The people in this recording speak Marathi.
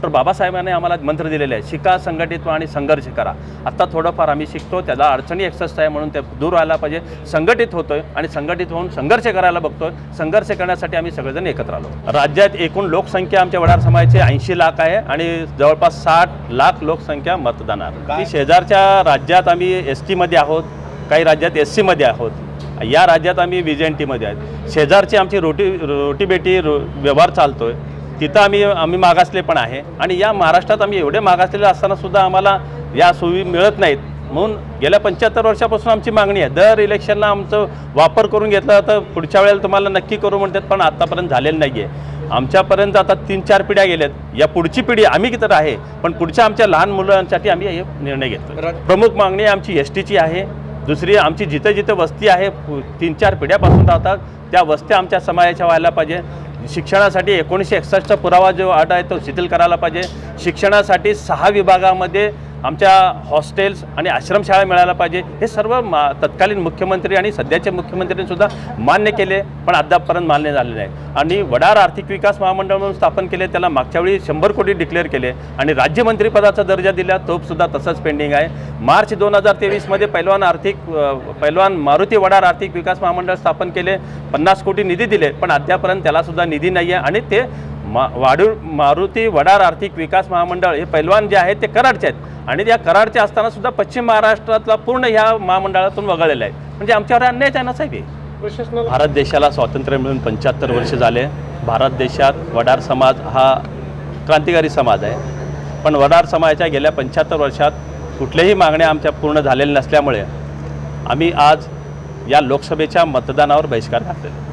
डॉक्टर बाबासाहेबांनी आम्हाला मंत्र दिलेले आहे शिका संघटित व्हा आणि संघर्ष करा. आत्ता थोडंफार आम्ही शिकतो त्याला अडचणी एक्सस्ट आहे म्हणून ते दूर व्हायला पाहिजे. संघटित होतोय आणि संघटित होऊन संघर्ष करायला बघतोय. संघर्ष करण्यासाठी आम्ही सगळेजण एकत्र आलो. राज्यात एकूण लोकसंख्या आमच्या वडार समाजाची ऐंशी लाख आहे आणि जवळपास साठ लाख लोकसंख्या मतदानार शेजारच्या राज्यात आम्ही एस टीमध्ये आहोत काही राज्यात एस सीमध्ये आहोत. या राज्यात आम्ही व्ही एन टीमध्ये आहेत. शेजारची आमची रोटी रोटीबेटी व्यवहार चालतो आहे तिथं आम्ही आम्ही मागासले पण आहे. आणि या महाराष्ट्रात आम्ही एवढे मागासलेले असताना सुद्धा आम्हाला या सोयी मिळत नाहीत. म्हणून गेल्या पंच्याहत्तर वर्षापासून आमची मागणी आहे. दर इलेक्शनला आमचं वापर करून घेतला तर पुढच्या वेळेला तुम्हाला नक्की करू म्हणतात पण आत्तापर्यंत झालेलं नाही आहे आमच्यापर्यंत आता तीन चार पिढ्या गेल्यात. या पुढची पिढी आम्ही तर आहे पण पुढच्या आमच्या लहान मुलांसाठी आम्ही हे निर्णय घेतो प्रमुख मागणी आमची एस टीची आहे. दुसरी आमची जिथं जिथं वस्ती आहे तीन चार पिढ्यापासून राहतात त्या वस्त्या आमच्या समाजाच्या व्हायला पाहिजे. शिक्षणासाठी एकोणीसशे एकसष्टचा पुरावा जो अट आहे तो शिथिल करायला पाहिजे. शिक्षणासाठी सहा विभागामध्ये आमच्या हॉस्टेल्स आणि आश्रमशाळा मिळायला पाहिजे. हे सर्व मा तत्कालीन मुख्यमंत्री आणि सध्याचे मुख्यमंत्र्यांनीसुद्धा मान्य केले पण अद्यापपर्यंत मान्य झाले नाही. आणि वडार आर्थिक विकास महामंडळ म्हणून स्थापन केले त्याला मागच्या वेळी शंभर कोटी डिक्लेअर केले. आणि राज्यमंत्रीपदाचा दर्जा दिला तोसुद्धा तसंच पेंडिंग आहे. मार्च दोन हजार तेवीसमध्ये पैलवान आर्थिक पैलवान मारुती वडार आर्थिक विकास महामंडळ स्थापन केले पन्नास कोटी निधी दिले पण अद्यापर्यंत त्यालासुद्धा निधी नाही आहे आणि ते मा वाडूर मारुती वडार आर्थिक विकास महामंडळ हे पैलवान जे आहेत ते कराडचे आहेत. आणि त्या कराडचे असताना सुद्धा पश्चिम महाराष्ट्रातला पूर्ण ह्या महामंडळातून वगळलेला आहे म्हणजे आमच्यावर अन्यायच आहे ना साहेब हे. भारत देशाला स्वातंत्र्य मिळून पंच्याहत्तर वर्ष झाले. भारत देशात वडार समाज हा क्रांतिकारी समाज आहे. पण वडार समाजाच्या गेल्या पंच्याहत्तर वर्षात कुठल्याही मागण्या आमच्या पूर्ण झालेल्या नसल्यामुळे आम्ही आज या लोकसभेच्या मतदानावर बहिष्कार घातलेला.